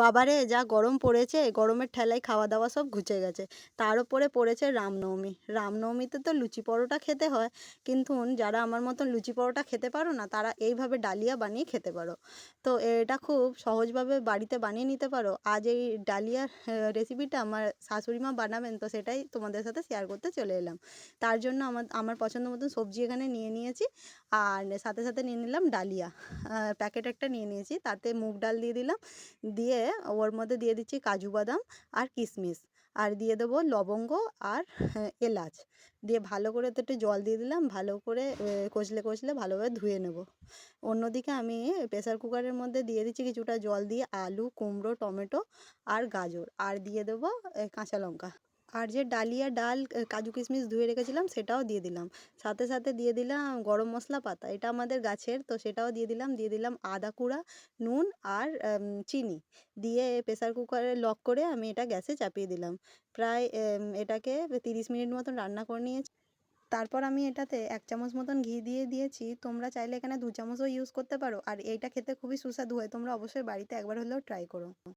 বাবারে, যা গরম পড়েছে গরমের ঠেলায় খাওয়া দাওয়া সব ঘুচে গেছে। তার উপরে পড়েছে রামনবমী। রামনবমীতে তো লুচি পরোটা খেতে হয়, কিন্তু যারা আমার মতন লুচি পরোটা খেতে পারো না, তারা এইভাবে ডালিয়া বানিয়ে খেতে পারো। তো এটা খুব সহজভাবে বাড়িতে বানিয়ে নিতে পারো। আজ এই ডালিয়ার রেসিপিটা আমার শাশুড়ি মা বানাবেন, তো সেটাই তোমাদের সাথে শেয়ার করতে চলে এলাম। তার জন্য আমার আমার পছন্দ মতন সবজি এখানে নিয়ে নিয়েছি, আর সাথে সাথে নিয়ে নিলাম ডালিয়া। প্যাকেট একটা নিয়ে নিয়েছি, তাতে মুগ ডাল দিয়ে দিলাম। দিয়ে ওর মধ্যে দিয়ে দিচ্ছি কাজু বাদাম আর কিশমিশ আর দিয়ে দেবো লবঙ্গ আর এলাচ। দিয়ে ভালো করে তো একটু জল দিয়ে দিলাম, ভালো করে কষলে কষলে ভালোভাবে ধুয়ে নেব। অন্যদিকে আমি প্রেসার কুকারের মধ্যে দিয়ে দিচ্ছি কিছুটা জল দিয়ে আলু, কুমড়ো, টমেটো আর গাজর। আর দিয়ে দেবো কাঁচা লঙ্কা। আর যে ডালিয়া ডাল কাজু কিশমিশ ধুয়ে রেখেছিলাম সেটাও দিয়ে দিলাম। সাথে সাথে দিয়ে দিলাম গরম মশলা পাতা। এটা আমাদের গাছের, তো সেটাও দিয়ে দিলাম। দিয়ে দিলাম আদা কুড়া, নুন আর চিনি। দিয়ে প্রেসার কুকারে লক করে আমি এটা গ্যাসে চাপিয়ে দিলাম। প্রায় এটাকে তিরিশ মিনিট মতন রান্না করে নিয়েছি। তারপর আমি এটাতে এক চামচ মতন ঘি দিয়ে দিয়েছি। তোমরা চাইলে এখানে দু চামচও ইউজ করতে পারো। আর এইটা খেতে খুবই সুস্বাদু হয়। তোমরা অবশ্যই বাড়িতে একবার হলেও ট্রাই করো।